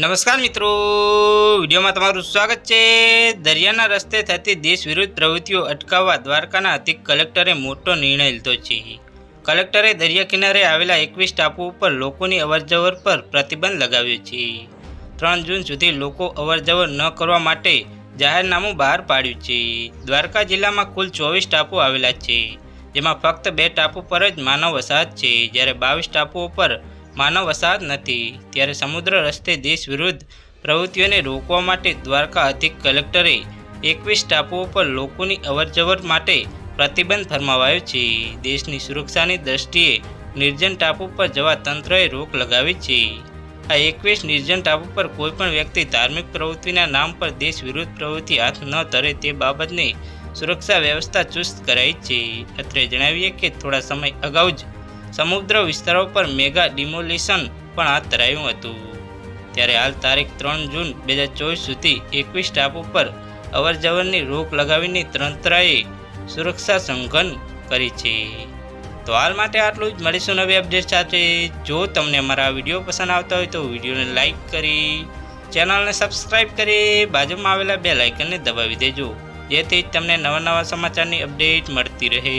નમસ્કાર મિત્રો. વિડીયોમાં તમારું સ્વાગત છે. દરિયાના રસ્તે થતી દેશ વિરુદ્ધ પ્રવૃત્તિઓ અટકાવવા દ્વારકાના અધિક કલેક્ટરે મોટો નિર્ણય લીધો છે. કલેક્ટરે દરિયા કિનારે આવેલા એકવીસ ટાપુ ઉપર લોકોની અવરજવર પર પ્રતિબંધ લગાવ્યો છે. ત્રણ જૂન સુધી લોકો અવરજવર ન કરવા માટે જાહેરનામું બહાર પાડ્યું છે. દ્વારકા જિલ્લામાં કુલ ચોવીસ ટાપુ આવેલા છે. જેમાં ફક્ત બે ટાપુ પર જ માનવ વસાહત છે. જ્યારે બાવીસ ટાપુઓ પર માનવ વસાહત નથી. ત્યારે સમુદ્ર રસ્તે દેશ વિરુદ્ધ પ્રવૃત્તિઓને રોકવા માટે દ્વારકા અધિક કલેક્ટરે એકવીસ ટાપુઓ પર લોકોની અવરજવર માટે પ્રતિબંધ ફરમાવાયો છે. દેશની સુરક્ષાની દ્રષ્ટિએ નિર્જન ટાપુ પર જવા તંત્રએ રોક લગાવી છે. આ એકવીસ નિર્જન ટાપુ પર કોઈપણ વ્યક્તિ ધાર્મિક પ્રવૃત્તિના નામ પર દેશ વિરુદ્ધ પ્રવૃત્તિ હાથ ન ધરે તે બાબતની સુરક્ષા વ્યવસ્થા ચુસ્ત કરાઈ છે. અત્રે જણાવીએ કે થોડા સમય અગાઉ જ સમુદ્ર વિસ્તારો પર મેગા ડિમોલિશન પણ હાથ ધરાયું હતું. ત્યારે હાલ તારીખ ત્રણ જૂન બે હજાર ચોવીસ સુધી એકવીસ ટાપુ પર અવરજવરની રોક લગાવીને તંત્રએ સુરક્ષા સંઘન કરી છે. તો હાલ માટે આટલું જ. મળીશું નવી અપડેટ સાથે. જો તમને અમારા વીડિયો પસંદ આવતા હોય તો વિડીયોને લાઇક કરી, ચેનલને સબસ્ક્રાઇબ કરી, બાજુમાં આવેલા બે લાઇકનને દબાવી દેજો. જેથી તમને નવા નવા સમાચારની અપડેટ મળતી રહે.